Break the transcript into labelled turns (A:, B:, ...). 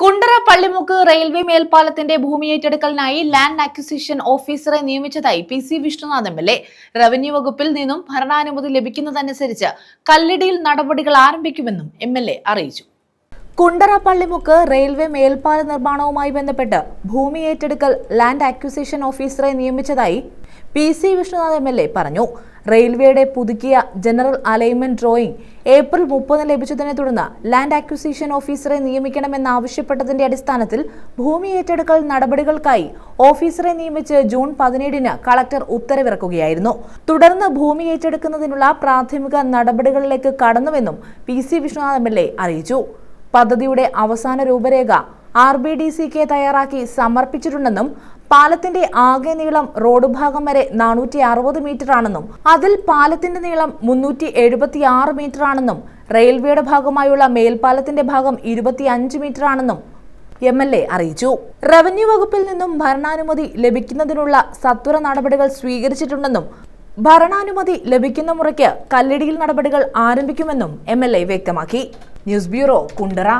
A: Kundara Pallimukku railway മേൽപ്പാലത്തിന്റെ ഭൂമി ഏറ്റെടുക്കലിനായി land acquisition ഓഫീസറെ നിയമിച്ചതായി P C Vishnunath M L A. Revenue വകുപ്പിൽ നിന്നും ഭരണാനുമതി ലഭിക്കുന്നതനുസരിച്ച് കല്ലിടിയിൽ നടപടികൾ ആരംഭിക്കുമെന്നും എം എൽ എ അറിയിച്ചു. കുണ്ടറ പള്ളിമുക്ക് റെയിൽവേ മേൽപ്പാല നിർമ്മാണവുമായി ബന്ധപ്പെട്ട് ഭൂമി ഏറ്റെടുക്കൽ ലാൻഡ് അക്വിസിഷൻ ഓഫീസറെ നിയമിച്ചതായി P C Vishnunath M L A പറഞ്ഞു. റെയിൽവേയുടെ പുതുക്കിയ ജനറൽ അലൈൻമെന്റ് ഡ്രോയിംഗ് ഏപ്രിൽ മുപ്പതിന് ലഭിച്ചതിനെ തുടർന്ന് ലാൻഡ് അക്വിസിഷൻ ഓഫീസറെ നിയമിക്കണമെന്നാവശ്യപ്പെട്ടതിന്റെ അടിസ്ഥാനത്തിൽ ഭൂമി ഏറ്റെടുക്കൽ നടപടികൾക്കായി ഓഫീസറെ നിയമിച്ച് ജൂൺ പതിനേഴിന് കളക്ടർ ഉത്തരവിറക്കുകയായിരുന്നു. തുടർന്ന് ഭൂമി ഏറ്റെടുക്കുന്നതിനുള്ള പ്രാഥമിക നടപടികളിലേക്ക് കടന്നുവെന്നും P C Vishwanath M L A അറിയിച്ചു. പദ്ധതിയുടെ അവസാന രൂപരേഖ R B D C K തയ്യാറാക്കി സമർപ്പിച്ചിട്ടുണ്ടെന്നും പാലത്തിന്റെ ആകെ നീളം റോഡ് ഭാഗം വരെ നാനൂറ്റി അറുപത് മീറ്റർ ആണെന്നും അതിൽ പാലത്തിന്റെ നീളം മുന്നൂറ്റി എഴുപത്തി ആറ് മീറ്റർ ആണെന്നും റെയിൽവേയുടെ ഭാഗമായുള്ള മേൽപ്പാലത്തിന്റെ ഭാഗം ഇരുപത്തി അഞ്ച് മീറ്റർ ആണെന്നും എം എൽ എ അറിയിച്ചു. റവന്യൂ വകുപ്പിൽ നിന്നും ഭരണാനുമതി ലഭിക്കുന്നതിനുള്ള സത്വര നടപടികൾ സ്വീകരിച്ചിട്ടുണ്ടെന്നും ഭരണാനുമതി ലഭിക്കുന്ന മുറയ്ക്ക് കല്ലിടിയിൽ നടപടികൾ ആരംഭിക്കുമെന്നും എ വ്യക്തമാക്കി. News bureau Kundara.